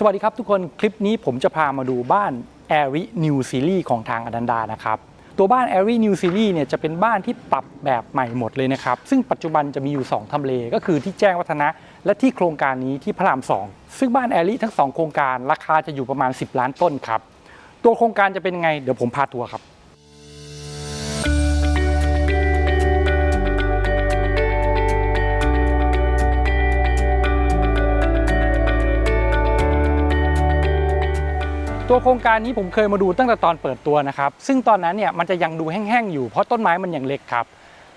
สวัสดีครับทุกคนคลิปนี้ผมจะพามาดูบ้าน a i r y New Series ของทางอนันดานะครับตัวบ้าน a i r y New Series เนี่ยจะเป็นบ้านที่ปรับแบบใหม่หมดเลยนะครับ ซึ่งปัจจุบันจะมีอยู่ 2 ทำเล ก็คือที่แจ้งวัฒนะ และที่โครงการนี้ที่พระราม 2 ซึ่งบ้าน a i r y ทั้ง 2 โครงการราคาจะอยู่ประมาณ 10 ล้านต้นครับตัวโครงการจะเป็นไงเดี๋ยวผมพาทัวร์ครับ ตัวโครงการนี้ผมเคยมาดูตั้งแต่ตอนเปิดตัวนะครับ ซึ่งตอนนั้นเนี่ยมันจะยังดูแห้งๆอยู่เพราะต้นไม้มันยังเล็กครับ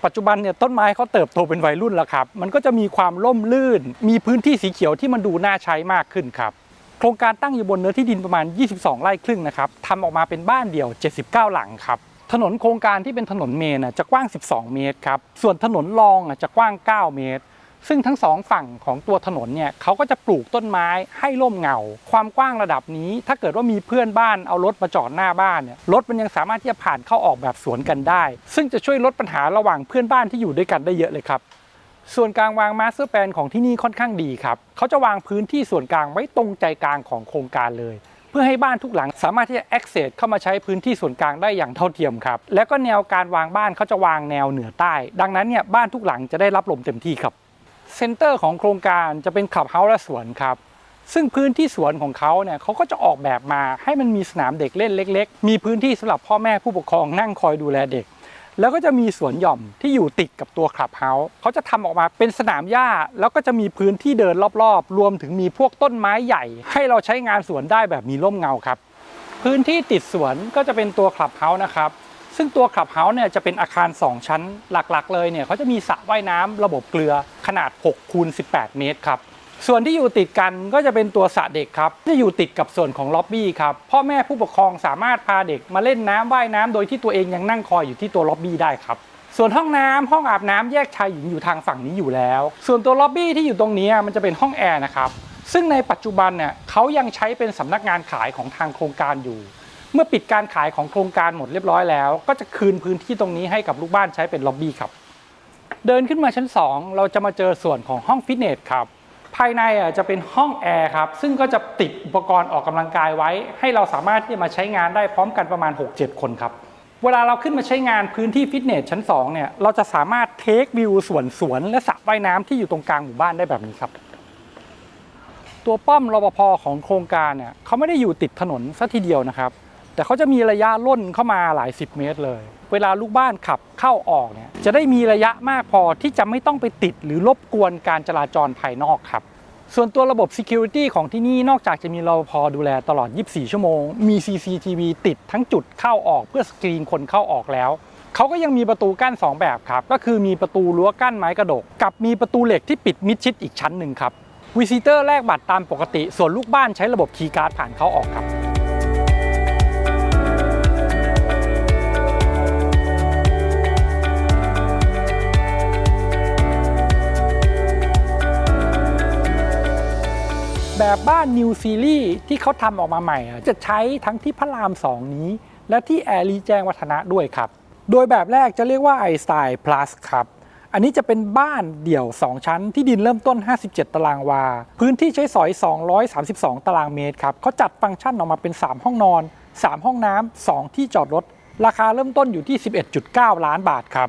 ปัจจุบันเนี่ยต้นไม้เขาเติบโตเป็นวัยรุ่นแล้วครับ มันก็จะมีความร่มรื่น มีพื้นที่สีเขียวที่มันดูน่าใช้มากขึ้นครับ โครงการตั้งอยู่บนเนื้อที่ดินประมาณ 22 ไร่ครึ่งนะครับทำออกมาเป็นบ้านเดี่ยว 79 หลังครับ ถนนโครงการที่เป็นถนนเมนจะกว้าง 12 เมตรครับ ส่วนถนนรองจะกว้าง 9 เมตร ซึ่งทั้งสองฝั่งของตัวถนนเนี่ยเขาก็จะปลูกต้นไม้ให้ร่มเงา ความกว้างระดับนี้ ถ้าเกิดว่ามีเพื่อนบ้านเอารถมาจอดหน้าบ้านเนี่ยรถมันยังสามารถที่จะผ่านเข้าออกแบบสวนกันได้ ซึ่งจะช่วยลดปัญหาระหว่างเพื่อนบ้านที่อยู่ด้วยกันได้เยอะเลยครับส่วนกลางวางมาสเตอร์แปลนของที่นี่ค่อนข้างดีครับ เขาจะวางพื้นที่ส่วนกลางไว้ตรงใจกลางของโครงการเลย เพื่อให้บ้านทุกหลังสามารถที่จะ access เข้ามาใช้พื้นที่ส่วนกลางได้อย่างเท่าเทียมครับ แล้วก็แนวการวางบ้านเขาจะวางแนวเหนือใต้ ดังนั้นเนี่ยบ้านทุกหลังจะได้รับลมเต็มที่ครับ เซ็นเตอร์ของโครงการจะเป็นขับเฮาส์และสวนครับ ซึ่งพื้นที่สวนของเขาเนี่ยเขาก็จะออกแบบมาให้มันมีสนามเด็กเล่นเล็ก ๆ มีพื้นที่สำหรับพ่อแม่ผู้ปกครองนั่งคอยดูแลเด็ก แล้วก็จะมีสวนหย่อมที่อยู่ติดกับตัวคลับเฮาส์เขาจะทำออกมาเป็นสนามหญ้า แล้วก็จะมีพื้นที่เดินรอบๆ รวมถึงมีพวกต้นไม้ใหญ่ ให้เราใช้งานสวนได้แบบมีร่มเงาครับ พื้นที่ติดสวนก็จะเป็นตัวคลับเฮาส์นะครับซึ่งตัวคลับเฮาส์เนี่ยจะเป็นอาคาร 2 ชั้นหลักๆ เลยเนี่ยเขาจะมีสระว่ายน้ำระบบเกลือ ขนาด6คูณ18 เมตรครับส่วนที่อยู่ติดกันก็จะเป็นตัวสระเด็กครับจะอยู่ติดกับส่วนของล็อบบี้ครับพ่อแม่ผู้ปกครองสามารถพาเด็กมาเล่นน้ำว่ายน้ำโดยที่ตัวเองยังนั่งคอยอยู่ที่ตัวล็อบบี้ได้ครับส่วนห้องน้ำห้องอาบน้ำแยกชายหญิงอยู่ทางฝั่งนี้อยู่แล้ว ส่วนตัวล็อบบี้ที่อยู่ตรงนี้มันจะเป็นห้องแอร์นะครับซึ่งในปัจจุบันเนี่ยเขายังใช้เป็นสำนักงานขายของทางโครงการอยู่ เมื่อปิดการขายของโครงการหมดเรียบร้อยแล้ว ก็จะคืนพื้นที่ตรงนี้ให้กับลูกบ้านใช้เป็นล็อบบี้ครับ เดินขึ้นมาชั้น 2 เราจะมาเจอส่วนของห้องฟิตเนสครับ ภายในอะจะเป็นห้องแอร์ครับ ซึ่งก็จะติดอุปกรณ์ออกกำลังกายไว้ ให้เราสามารถที่จะมาใช้งานได้พร้อมกันประมาณ 6-7 คนครับ เวลาเราขึ้นมาใช้งานพื้นที่ฟิตเนสชั้น 2 เนี่ย เราจะสามารถเทควิวสวนสวนและสระว่ายน้ำที่อยู่ตรงกลางหมู่บ้านได้แบบนี้ครับ ตัวป้อมรปภของโครงการเนี่ยเขาไม่ได้อยู่ติดถนนซะทีเดียวนะครับ แต่เขาจะมีระยะล่นเข้ามาหลายสิบเมตรเลย เวลาลูกบ้านขับเข้าออกเนี่ยจะได้มีระยะมากพอที่จะไม่ต้องไปติดหรือรบกวนการจราจรภายนอกครับส่วนตัวระบบ Security ของที่นี่นอกจากจะมีรปภดูแลตลอด 24 ชั่วโมง มี CCTV ติดทั้งจุดเข้าออกเพื่อสกรีนคนเข้าออกแล้ว เขาก็ยังมีประตูกั้น 2 แบบครับ ก็คือมีประตูรั้วกั้นไม้กระดก กับมีประตูเหล็กที่ปิดมิดชิดอีกชั้นหนึ่งครับวิซิเตอร์แลกบัตรตามปกติ ส่วนลูกบ้านใช้ระบบคีย์การ์ดผ่านเข้าออกครับ แบบบ้าน New Series ที่เขาทำออกมาใหม่ จะใช้ทั้งที่พระราม2นี้ และที่แอรีแจ้งวัฒนะด้วยครับ โดยแบบแรกจะเรียกว่า i s t y l e Plus ครับ อันนี้จะเป็นบ้านเดี่ยว 2 ชั้นที่ดินเริ่มต้น 57 ตารางวา พื้นที่ใช้สอย 232 ตารางเมตรครับเขาจัดฟังก์ชันออกมาเป็น 3 ห้องนอน 3 ห้องน้ำ2ที่จอดรถ ราคาเริ่มต้นอยู่ที่ 11.9 ล้านบาทครับ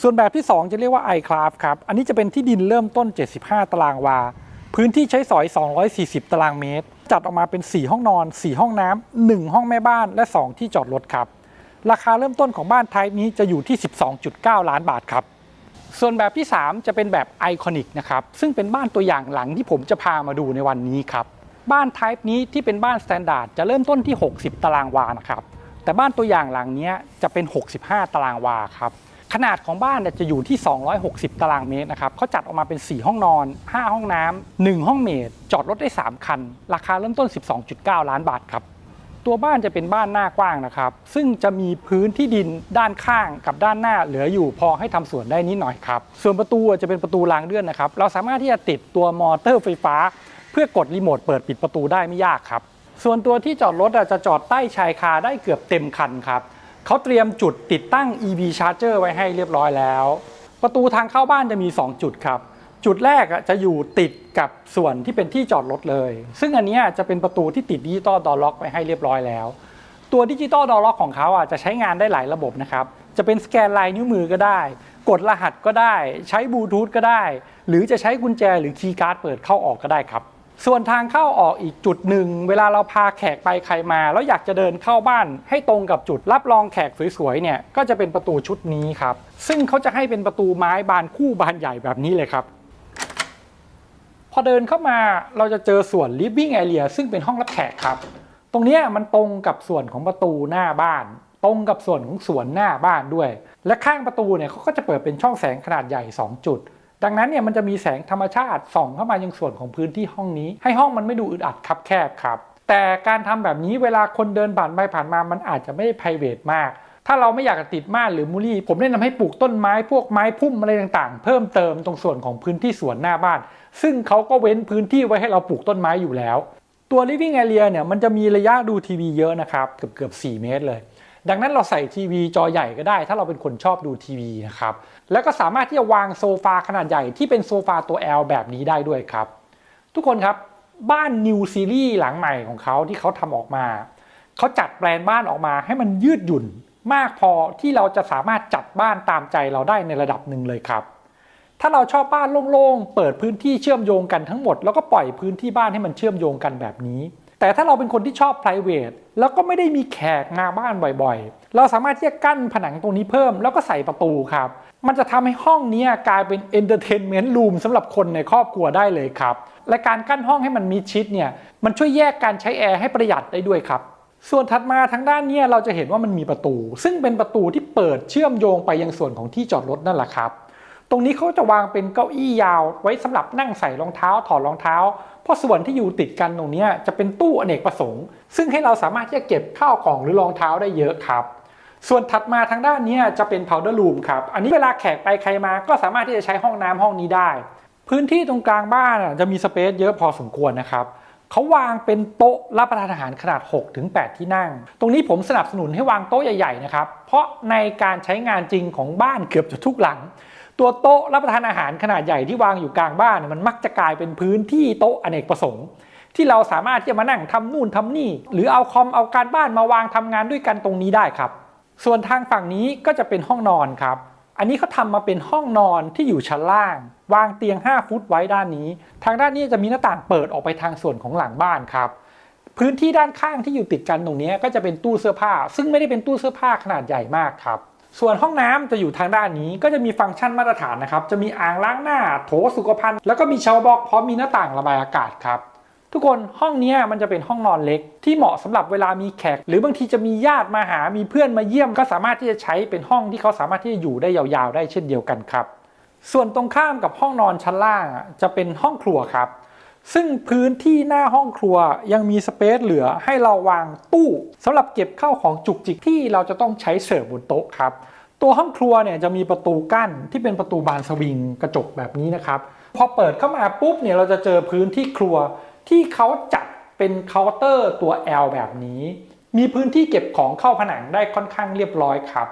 ส่วนแบบที่ 2 จะเรียกว่า iCraft ครับ อันนี้จะเป็นที่ดินเริ่มต้น 75 ตารางวา พื้นที่ใช้สอย 240 ตารางเมตร จัดออกมาเป็น 4 ห้องนอน 4 ห้องน้ำ 1 ห้องแม่บ้าน และ 2 ที่จอดรถครับ ราคาเริ่มต้นของบ้านไทป์นี้จะอยู่ที่ 12.9 ล้านบาทครับ ส่วนแบบที่ 3 จะเป็นแบบไอคอนิกนะครับ ซึ่งเป็นบ้านตัวอย่างหลังที่ผมจะพามาดูในวันนี้ครับ บ้านไทป์นี้ที่เป็นบ้านสแตนดาร์ดจะเริ่มต้นที่ 60 ตารางวานะครับ แต่บ้านตัวอย่างหลังนี้จะเป็น 65 ตารางวาครับ ขนาดของบ้านเนี่ยจะอยู่ที่ 260 ตารางเมตรนะครับเขาจัดออกมาเป็น 4 ห้องนอน 5 ห้องน้ำ1ห้องเมดจอดรถได้ 3 คัน ราคาเริ่มต้น 12.9 ล้านบาทครับ ตัวบ้านจะเป็นบ้านหน้ากว้างนะครับ ซึ่งจะมีพื้นที่ดินด้านข้างกับด้านหน้าเหลืออยู่พอให้ทำสวนได้นิดหน่อยครับ ส่วนประตูจะเป็นประตูรางเลื่อนนะครับ เราสามารถที่จะติดตัวมอเตอร์ไฟฟ้า เพื่อกดรีโมทเปิดปิดประตูได้ไม่ยากครับ ส่วนตัวที่จอดรถจะจอดใต้ชายคาได้เกือบเต็มคันครับ เขาเตรียมจุดติดตั้ง EV Charger ไว้ให้เรียบร้อยแล้ว ประตูทางเข้าบ้านจะมี 2 จุดครับ จุดแรกจะอยู่ติดกับส่วนที่เป็นที่จอดรถเลย ซึ่งอันนี้จะเป็นประตูที่ติดดิจิตอลดอลล็อกไปให้เรียบร้อยแล้ว ตัวดิจิตอลดอล็อกของเขาอะจะใช้งานได้หลายระบบนะครับ จะเป็นสแกนลายนิ้วมือก็ได้ กดรหัสก็ได้ ใช้บลูทูธก็ได้ หรือจะใช้กุญแจหรือคีย์การ์ดเปิดเข้าออกก็ได้ครับ ส่วนทางเข้าออกอีกจุดหนึ่ง เวลาเราพาแขกไปใครมา แล้วอยากจะเดินเข้าบ้าน ให้ตรงกับจุดรับรองแขกสวยๆเนี่ยก็จะเป็นประตูชุดนี้ครับ ซึ่งเขาจะให้เป็นประตูไม้บานคู่บานใหญ่แบบนี้เลยครับ พอเดินเข้ามาเราจะเจอส่วน living area ซึ่งเป็นห้องรับแขกครับ ตรงนี้มันตรงกับส่วนของประตูหน้าบ้าน ตรงกับส่วนของสวนหน้าบ้านด้วย และข้างประตูเนี่ยเขาก็จะเปิดเป็นช่องแสงขนาดใหญ่ 2 จุด ดังนั้นเนี่ยมันจะมีแสงธรรมชาติส่องเข้ามายังส่วนของพื้นที่ห้องนี้ ให้ห้องมันไม่ดูอึดอัดคับแคบครับ แต่การทำแบบนี้เวลาคนเดินผ่านไปผ่านมามันอาจจะไม่ได้ p r i v a t มาก ถ้าเราไม่อยากติดม่านหรือมูลี่ผมแนะนำให้ปลูกต้นไม้พวกไม้พุ่มอะไรต่างๆ เพิ่มเติมตรงส่วนของพื้นที่สวนหน้าบ้าน ซึ่งเขาก็เว้นพื้นที่ไว้ให้เราปลูกต้นไม้อยู่แล้ว ตัว living area เนี่ยมันจะมีระยะดูทีวีเยอะนะครับเกือบเกือบ4เมตรเลย ดังนั้นเราใส่ทีวีจอใหญ่ก็ได้ ถ้าเราเป็นคนชอบดูทีวีนะครับ แล้วก็สามารถที่จะวางโซฟาขนาดใหญ่ที่เป็นโซฟาตัว L แบบนี้ได้ด้วยครับ ทุกคนครับบ้าน New Series หลังใหม่ของเขาที่เขาทำออกมา เขาจัดแปลนบ้านออกมาให้มันยืดหยุ่นมากพอที่เราจะสามารถจัดบ้านตามใจเราได้ในระดับหนึ่งเลยครับ ถ้าเราชอบบ้านโล่งๆ เปิดพื้นที่เชื่อมโยงกันทั้งหมด แล้วก็ปล่อยพื้นที่บ้านให้มันเชื่อมโยงกันแบบนี้ แต่ถ้าเราเป็นคนที่ชอบ private แล้วก็ไม่ได้มีแขกมาบ้านบ่อยๆ เราสามารถที่จะกั้นผนังตรงนี้เพิ่มแล้วก็ใส่ประตูครับ มันจะทำให้ห้องนี้กลายเป็น entertainment room สำหรับคนในครอบครัวได้เลยครับ และการกั้นห้องให้มันมิดชิดเนี่ยมันช่วยแยกการใช้แอร์ให้ประหยัดได้ด้วยครับส่วนถัดมาทางด้านนี้เราจะเห็นว่ามันมีประตู ซึ่งเป็นประตูที่เปิดเชื่อมโยงไปยังส่วนของที่จอดรถนั่นแหละครับ ตรงนี้เขาจะวางเป็นเก้าอี้ยาว ไว้สำหรับนั่งใส่รองเท้าถอดรองเท้า เพราะส่วนที่อยู่ติดกันตรงนี้จะเป็นตู้อเนกประสงค์ ซึ่งให้เราสามารถที่จะเก็บข้าวของหรือรองเท้าได้เยอะครับ ส่วนถัดมาทางด้านนี้จะเป็น powder room ครับ อันนี้เวลาแขกไปใครมา ก็สามารถที่จะใช้ห้องน้ำห้องนี้ได้ พื้นที่ตรงกลางบ้านจะมีสเปซเยอะพอสมควรนะครับเขาวางเป็นโต๊ะรับประทานอาหารขนาด 6-8 ที่นั่ง ตรงนี้ผมสนับสนุนให้วางโต๊ะใหญ่ๆนะครับ เพราะในการใช้งานจริงของบ้านเกือบจะทุกหลัง ตัวโต๊ะรับประทานอาหารขนาดใหญ่ที่วางอยู่กลางบ้าน มันมักจะกลายเป็นพื้นที่โต๊ะอเนกประสงค์ ที่เราสามารถที่จะมานั่งทำนู่นทำนี่ หรือเอาคอมเอาการบ้านมาวางทำงานด้วยกันตรงนี้ได้ครับ ส่วนทางฝั่งนี้ก็จะเป็นห้องนอนครับอันนี้เขาทำมาเป็นห้องนอนที่อยู่ชั้นล่าง วางเตียง 5 ฟุตไว้ด้านนี้ ทางด้านนี้จะมีหน้าต่างเปิดออกไปทางส่วนของหลังบ้านครับ พื้นที่ด้านข้างที่อยู่ติดกันตรงนี้ก็จะเป็นตู้เสื้อผ้า ซึ่งไม่ได้เป็นตู้เสื้อผ้าขนาดใหญ่มากครับ ส่วนห้องน้ำจะอยู่ทางด้านนี้ก็จะมีฟังก์ชันมาตรฐานนะครับ จะมีอ่างล้างหน้าโถสุขภัณฑ์แล้วก็มีชาวบอกพร้อมมีหน้าต่างระบายอากาศครับ ทุกคนห้องนี้มันจะเป็นห้องนอนเล็ก ที่เหมาะสำหรับเวลามีแขก หรือบางทีจะมีญาติมาหามีเพื่อนมาเยี่ยม ก็สามารถที่จะใช้เป็นห้องที่เขาสามารถที่จะอยู่ได้ยาวๆ ได้เช่นเดียวกันครับ ส่วนตรงข้ามกับห้องนอนชั้นล่างจะเป็นห้องครัวครับ ซึ่งพื้นที่หน้าห้องครัวยังมีสเปซเหลือให้เราวางตู้สำหรับเก็บข้าวของจุกจิกที่เราจะต้องใช้เสิร์ฟบนโต๊ะครับ ตัวห้องครัวเนี่ยจะมีประตูกั้นที่เป็นประตูบานสวิงกระจกแบบนี้นะครับ พอเปิดเข้ามาปุ๊บเนี่ยเราจะเจอพื้นที่ครัวที่เขาจัดเป็นเคาน์เตอร์ตัว L แบบนี้ มีพื้นที่เก็บของเข้าผนังได้ค่อนข้างเรียบร้อยครับ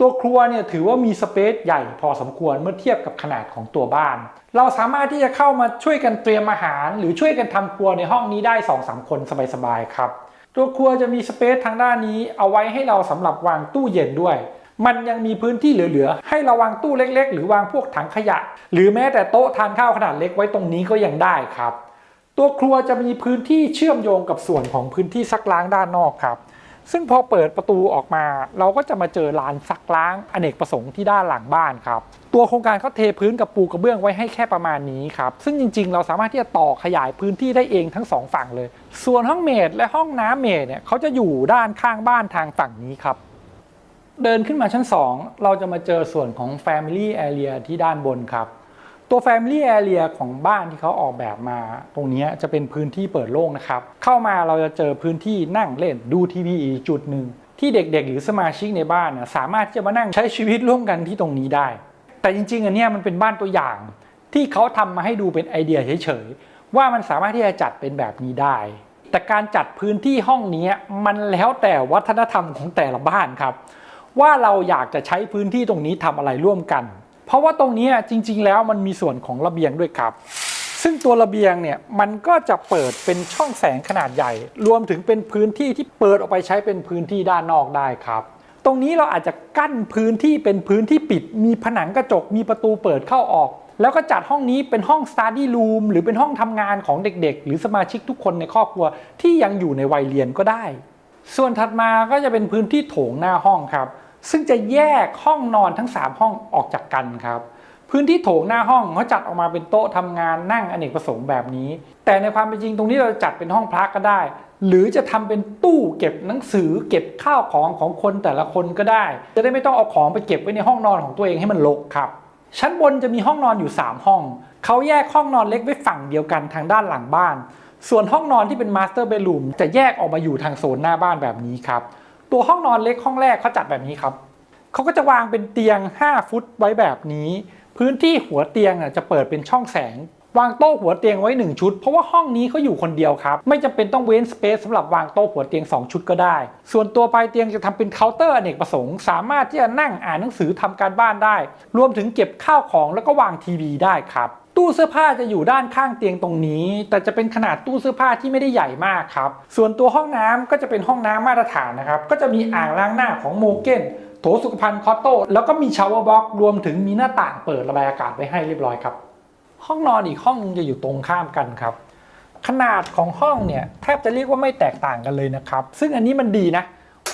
ตัวครัวเนี่ยถือว่ามีสเปซใหญ่พอสมควรเมื่อเทียบกับขนาดของตัวบ้าน เราสามารถที่จะเข้ามาช่วยกันเตรียมอาหาร หรือช่วยกันทำครัวในห้องนี้ได้ 2-3 คนสบายๆครับ ตัวครัวจะมีสเปซทางด้านนี้ เอาไว้ให้เราสำหรับวางตู้เย็นด้วย มันยังมีพื้นที่เหลือๆให้เราวางตู้เล็ก ๆ หรือวางพวกถังขยะ หรือแม้แต่โต๊ะทานข้าวขนาดเล็กไว้ตรงนี้ก็ยังได้ครับ ตัวครัวจะมีพื้นที่เชื่อมโยงกับส่วนของพื้นที่ซักล้างด้านนอกครับ ซึ่งพอเปิดประตูออกมา เราก็จะมาเจอลานซักล้างอเนกประสงค์ที่ด้านหลังบ้านครับ ตัวโครงการเขาเทพื้นกับปูกระเบื้องไว้ให้แค่ประมาณนี้ครับ ซึ่งจริงๆ เราสามารถที่จะต่อขยายพื้นที่ได้เองทั้งสองฝั่งเลย ส่วนห้องเมดและห้องน้ำเมดเนี่ยเขาจะอยู่ด้านข้างบ้านทางฝั่งนี้ครับเดินขึ้นมาชั้น 2 เราจะมาเจอส่วนของ Family Area ที่ด้านบนครับ ตัว Family Area ของบ้านที่เขาออกแบบมา ตรงนี้จะเป็นพื้นที่เปิดโล่งนะครับ เข้ามาเราจะเจอพื้นที่นั่งเล่นดูทีวีอีกจุดหนึ่ง ที่เด็กๆ หรือสมาชิกในบ้านนะสามารถที่จะมานั่งใช้ชีวิตร่วมกันที่ตรงนี้ได้ แต่จริงๆอันนี้มันเป็นบ้านตัวอย่าง ที่เขาทำมาให้ดูเป็นไอเดียเฉยๆว่ามันสามารถที่จะจัดเป็นแบบนี้ได้ แต่การจัดพื้นที่ห้องนี้มันแล้วแต่วัฒนธรรมของแต่ละบ้านครับ ว่าเราอยากจะใช้พื้นที่ตรงนี้ทำอะไรร่วมกัน เพราะว่าตรงนี้จริง ๆ แล้วมันมีส่วนของระเบียงด้วยครับ ซึ่งตัวระเบียงเนี่ยมันก็จะเปิดเป็นช่องแสงขนาดใหญ่ รวมถึงเป็นพื้นที่ที่เปิดออกไปใช้เป็นพื้นที่ด้านนอกได้ครับตรงนี้เราอาจจะกั้นพื้นที่เป็นพื้นที่ปิด มีผนังกระจก มีประตูเปิดเข้าออก แล้วก็จัดห้องนี้เป็นห้อง study room หรือเป็นห้องทำงานของเด็กๆ หรือสมาชิกทุกคนในครอบครัวที่ยังอยู่ในวัยเรียนก็ได้ ส่วนถัดมาก็จะเป็นพื้นที่โถงหน้าห้องครับ ซึ่งจะแยกห้องนอนทั้ง 3 ห้องออกจากกันครับ พื้นที่โถงหน้าห้องเขาจัดออกมาเป็นโต๊ะทำงานนั่งอเนกประสงค์แบบนี้ แต่ในความเป็นจริงตรงนี้เราจัดเป็นห้องพักก็ได้ หรือจะทำเป็นตู้เก็บหนังสือ เก็บข้าวของของคนแต่ละคนก็ได้ จะได้ไม่ต้องเอาของไปเก็บไว้ในห้องนอนของตัวเองให้มันรกครับ ชั้นบนจะมีห้องนอนอยู่ 3 ห้องเขาแยกห้องนอนเล็กไว้ฝั่งเดียวกันทางด้านหลังบ้าน ส่วนห้องนอนที่เป็นมาสเตอร์เบดรูมจะแยกออกมาอยู่ทางโซนหน้าบ้านแบบนี้ครับ ตัวห้องนอนเล็กห้องแรกเขาจัดแบบนี้ครับเขาก็จะวางเป็นเตียง 5 ฟุตไว้แบบนี้ พื้นที่หัวเตียงอะจะเปิดเป็นช่องแสง วางโต๊ะหัวเตียงไว้ 1 ชุด เพราะว่าห้องนี้เขาอยู่คนเดียวครับ ไม่จำเป็นต้องเว้นสเปซสำหรับวางโต๊ะหัวเตียง 2 ชุดก็ได้ ส่วนตัวปลายเตียงจะทำเป็นเคาน์เตอร์อเนกประสงค์ สามารถที่จะนั่งอ่านหนังสือทำการบ้านได้ รวมถึงเก็บข้าวของแล้วก็วางทีวีได้ครับ ตู้เสื้อผ้าจะอยู่ด้านข้างเตียงตรงนี้ แต่จะเป็นขนาดตู้เสื้อผ้าที่ไม่ได้ใหญ่มากครับ ส่วนตัวห้องน้ำก็จะเป็นห้องน้ำมาตรฐานนะครับ ก็จะมีอ่างล้างหน้าของโมเก้นโถสุขภัณฑ์คอตโต้แล้วก็มีชาวเวอร์บ็อกรวมถึงมีหน้าต่างเปิดระบายอากาศไว้ให้เรียบร้อยครับ ห้องนอนอีกห้องนึงจะอยู่ตรงข้ามกันครับ ขนาดของห้องเนี่ยแทบจะเรียกว่าไม่แตกต่างกันเลยนะครับ ซึ่งอันนี้มันดีนะ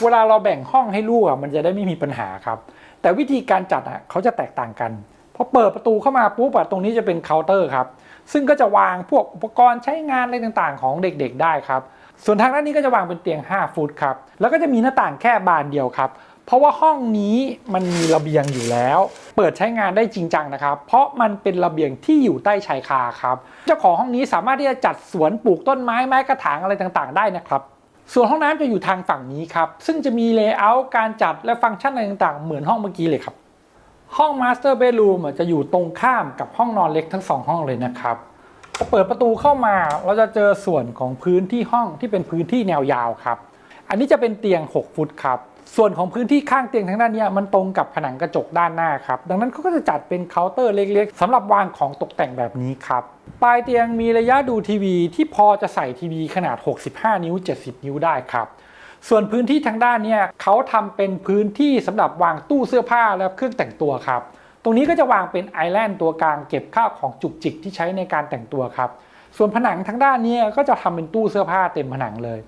เวลาเราแบ่งห้องให้ลูกอะมันจะได้ไม่มีปัญหาครับ แต่วิธีการจัดอะเขาจะแตกต่างกัน พอเปิดประตูเข้ามาปุ๊บตรงนี้จะเป็นเคาน์เตอร์ครับ ซึ่งก็จะวางพวกอุปกรณ์ใช้งานอะไรต่างๆ ของเด็กๆ ได้ครับ ส่วนทางด้านนี้ก็จะวางเป็นเตียง 5 ฟุตครับ แล้วก็จะมีหน้าต่างแค่บานเดียวครับ เพราะว่าห้องนี้มันมีระเบียงอยู่แล้ว เปิดใช้งานได้จริงจังนะครับ เพราะมันเป็นระเบียงที่อยู่ใต้ชายคาครับ เจ้าของห้องนี้สามารถที่จะจัดสวนปลูกต้นไม้ไม้กระถางอะไรต่างๆ ได้นะครับส่วนห้องน้ำจะอยู่ทางฝั่งนี้ครับ ซึ่งจะมีเลเยอร์การจัดและฟังก์ชันอะไรต่างๆ เหมือนห้องเมื่อกี้เลยครับ ห้องมาสเตอร์เบดรูมจะอยู่ตรงข้ามกับห้องนอนเล็กทั้งสองห้องเลยนะครับพอเปิดประตูเข้ามาเราจะเจอส่วนของพื้นที่ห้องที่เป็นพื้นที่แนวยาวครับ อันนี้จะเป็นเตียง 6 ฟุตครับ ส่วนของพื้นที่ข้างเตียงทางด้านนี้มันตรงกับผนังกระจกด้านหน้าครับ ดังนั้นเขาก็จะจัดเป็นเคาน์เตอร์เล็กๆสำหรับวางของตกแต่งแบบนี้ครับ ปลายเตียงมีระยะดูทีวีที่พอจะใส่ทีวีขนาด 65 นิ้ว 70 นิ้วได้ครับ ส่วนพื้นที่ทางด้านเนี้ยเขาทำเป็นพื้นที่สำหรับวางตู้เสื้อผ้าและเครื่องแต่งตัวครับ ตรงนี้ก็จะวางเป็นไอแลนด์ตัวกลางเก็บข้าวของจุกจิกที่ใช้ในการแต่งตัวครับ ส่วนผนังทางด้านนี้ก็จะทำเป็นตู้เสื้อผ้าเต็มผนังเลย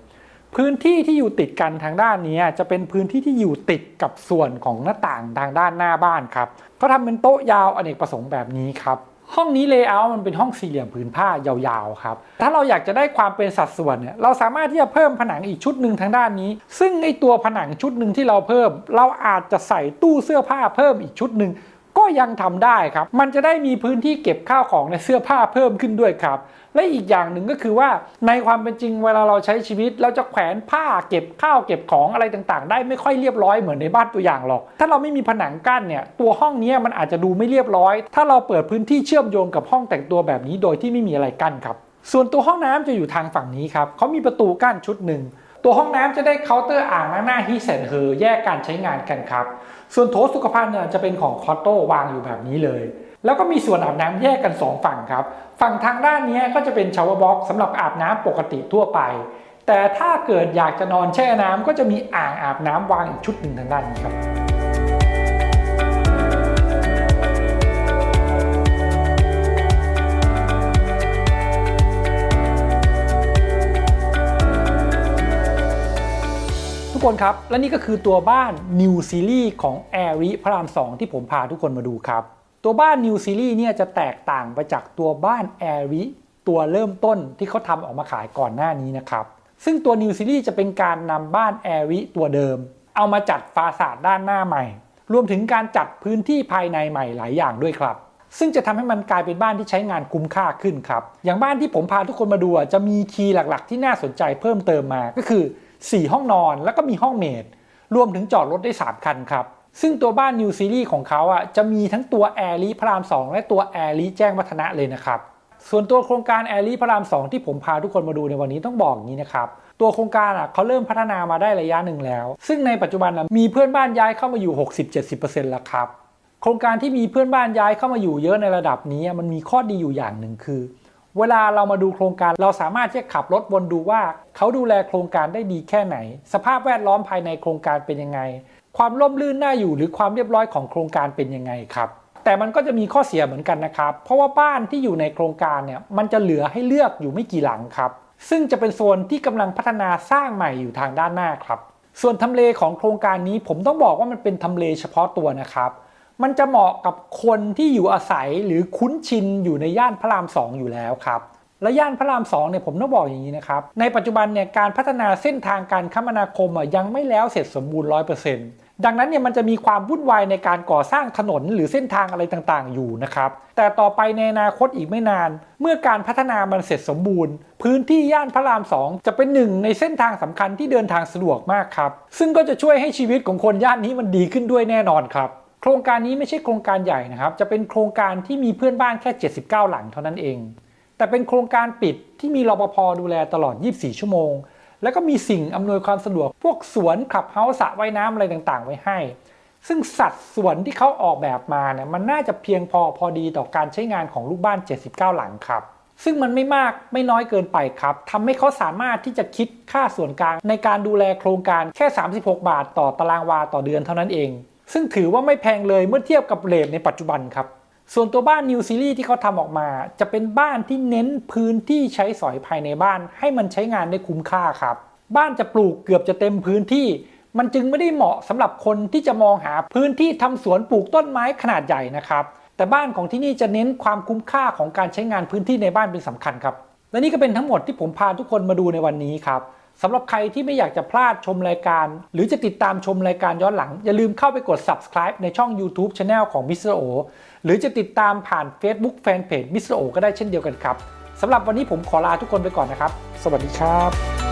พื้นที่ที่อยู่ติดกันทางด้านนี้จะเป็นพื้นที่ที่อยู่ติดกับส่วนของหน้าต่างทางด้านหน้าบ้านครับก็ทำเป็นโต๊ะยาวอเนกประสงค์แบบนี้ครับ ห้องนี้เลเยอร์มันเป็นห้องสี่เหลี่ยมผืนผ้ายาวๆครับ ถ้าเราอยากจะได้ความเป็นสัดส่วนเนี่ยเราสามารถที่จะเพิ่มผนังอีกชุดหนึ่งทางด้านนี้ ซึ่งไอตัวผนังชุดหนึ่งที่เราเพิ่ม เราอาจจะใส่ตู้เสื้อผ้าเพิ่มอีกชุดหนึ่งก็ยังทำได้ครับ มันจะได้มีพื้นที่เก็บข้าวของในเสื้อผ้าเพิ่มขึ้นด้วยครับ และอีกอย่างหนึ่งก็คือว่าในความเป็นจริงเวลาเราใช้ชีวิตเราจะแขวนผ้าเก็บข้าวเก็บของอะไรต่างๆ ได้ไม่ค่อยเรียบร้อยเหมือนในบ้านตัวอย่างหรอก ถ้าเราไม่มีผนังกั้นเนี่ยตัวห้องนี้มันอาจจะดูไม่เรียบร้อย ถ้าเราเปิดพื้นที่เชื่อมโยงกับห้องแต่งตัวแบบนี้โดยที่ไม่มีอะไรกั้นครับ ส่วนตัวห้องน้ำจะอยู่ทางฝั่งนี้ครับเขามีประตูกั้นชุดหนึ่งตัวห้องน้ำจะได้เคาน์เตอร์อ่างล้างหน้าฮิเซนเฮอแยกการใช้งานกันครับ ส่วนโถสุขภัณฑ์เนี่ยจะเป็นของคอตโต้วางอยู่แบบนี้เลย แล้วก็มีส่วนอาบน้ำแยกกัน 2 ฝั่งครับ ฝั่งทางด้านนี้ก็จะเป็นชาว์บ็อกสำหรับอาบน้ำปกติทั่วไป แต่ถ้าเกิดอยากจะนอนแช่น้ำก็จะมีอ่างอาบน้ำวางอีกชุดหนึ่งทางด้านนี้ครับทุกคนครับ และนี่ก็คือตัวบ้าน New Series ของ a i r i พระราม 2 ที่ผมพาทุกคนมาดูครับ ตัวบ้าน New Series เนี่ยจะแตกต่างไปจากตัวบ้าน a i r i ตัวเริ่มต้นที่เขาทำออกมาขายก่อนหน้านี้นะครับ ซึ่งตัว New Series จะเป็นการนำบ้าน a i r i ตัวเดิม เอามาจัดฟาสาดด้านหน้าใหม่ รวมถึงการจัดพื้นที่ภายในใหม่หลายอย่างด้วยครับ ซึ่งจะทำให้มันกลายเป็นบ้านที่ใช้งานคุ้มค่าขึ้นครับ อย่างบ้านที่ผมพาทุกคนมาดูจะมีคีย์หลักๆ ที่น่าสนใจเพิ่มเติมมาก็คือ 4 ห้องนอนแล้วก็มีห้องเมดรวมถึงจอดรถได้ 3 คันครับ ซึ่งตัวบ้าน New Series ของเขาอะจะมีทั้งตัว a i r i พระราม 2 และตัว a i r i แจ้งวัฒนะเลยนะครับ ส่วนตัวโครงการ a i r i พระราม 2 ที่ผมพาทุกคนมาดูในวันนี้ต้องบอกอย่างนี้นะครับ ตัวโครงการอะเขาเริ่มพัฒนามาได้ระยะหนึ่งแล้ว ซึ่งในปัจจุบันมีเพื่อนบ้านย้ายเข้ามาอยู่ 60-70%แล้วครับ โครงการที่มีเพื่อนบ้านย้ายเข้ามาอยู่เยอะในระดับนี้มันมีข้อดีอยู่อย่างหนึ่งคือ เวลาเรามาดูโครงการเราสามารถที่จะขับรถวนดูว่าเขาดูแลโครงการได้ดีแค่ไหน สภาพแวดล้อมภายในโครงการเป็นยังไง ความร่มรื่นน่าอยู่หรือความเรียบร้อยของโครงการเป็นยังไงครับแต่มันก็จะมีข้อเสียเหมือนกันนะครับ เพราะว่าบ้านที่อยู่ในโครงการเนี่ยมันจะเหลือให้เลือกอยู่ไม่กี่หลังครับ ซึ่งจะเป็นโซนที่กำลังพัฒนาสร้างใหม่อยู่ทางด้านหน้าครับ ส่วนทำเลของโครงการนี้ผมต้องบอกว่ามันเป็นทำเลเฉพาะตัวนะครับ มันจะเหมาะกับคนที่อยู่อาศัยหรือคุ้นชินอยู่ในย่านพระรามสองอยู่แล้วครับ และย่านพระรามสองเนี่ยผมต้องบอกอย่างนี้นะครับ ในปัจจุบันเนี่ยการพัฒนาเส้นทางการคมนาคมอะยังไม่แล้วเสร็จสมบูรณ์ร้อยเปอร์เซ็นต์ดังนั้นเนี่ยมันจะมีความวุ่นวายในการก่อสร้างถนนหรือเส้นทางอะไรต่างๆ อยู่นะครับ แต่ต่อไปในอนาคตอีกไม่นาน เมื่อการพัฒนามันเสร็จสมบูรณ์ พื้นที่ย่านพระรามสองจะเป็นหนึ่งในเส้นทางสำคัญที่เดินทางสะดวกมากครับ ซึ่งก็จะช่วยให้ชีวิตของคนย่านนี้มันดีขึ้นด้วยแน่นอนครับโครงการนี้ไม่ใช่โครงการใหญ่นะครับ จะเป็นโครงการที่มีเพื่อนบ้านแค่ 79 หลังเท่านั้นเอง แต่เป็นโครงการปิดที่มีรปภดูแลตลอด 24 ชั่วโมง แล้วก็มีสิ่งอำนวยความสะดวกพวกสวนขับเฮาส์สระว่ายน้ำอะไรต่างๆ ไว้ให้ ซึ่งสัดส่วนที่เขาออกแบบมาเนี่ยมันน่าจะเพียงพอพอดีต่อการใช้งานของลูกบ้าน 79 หลังครับ ซึ่งมันไม่มากไม่น้อยเกินไปครับทำให้เขาสามารถที่จะคิดค่าส่วนกลางในการดูแลโครงการแค่ 36 บาท ต่อตารางวาต่อเดือนเท่านั้นเอง ซึ่งถือว่าไม่แพงเลยเมื่อเทียบกับเรทในปัจจุบันครับ ส่วนตัวบ้าน New Series ที่เขาทำออกมา จะเป็นบ้านที่เน้นพื้นที่ใช้สอยภายในบ้าน ให้มันใช้งานได้คุ้มค่าครับ บ้านจะปลูกเกือบจะเต็มพื้นที่ มันจึงไม่ได้เหมาะสำหรับคนที่จะมองหาพื้นที่ทำสวนปลูกต้นไม้ขนาดใหญ่นะครับ แต่บ้านของที่นี่จะเน้นความคุ้มค่าของการใช้งานพื้นที่ในบ้านเป็นสำคัญครับ และนี่ก็เป็นทั้งหมดที่ผมพาทุกคนมาดูในวันนี้ครับ สำหรับใครที่ไม่อยากจะพลาดชมรายการ หรือจะติดตามชมรายการย้อนหลัง อย่าลืมเข้าไปกด subscribe ในช่อง YouTube Channel ของ Mr. O หรือจะติดตามผ่าน Facebook Fanpage Mr. O ก็ได้เช่นเดียวกันครับสำหรับวันนี้ผมขอลาทุกคนไปก่อนนะครับ สวัสดีครับ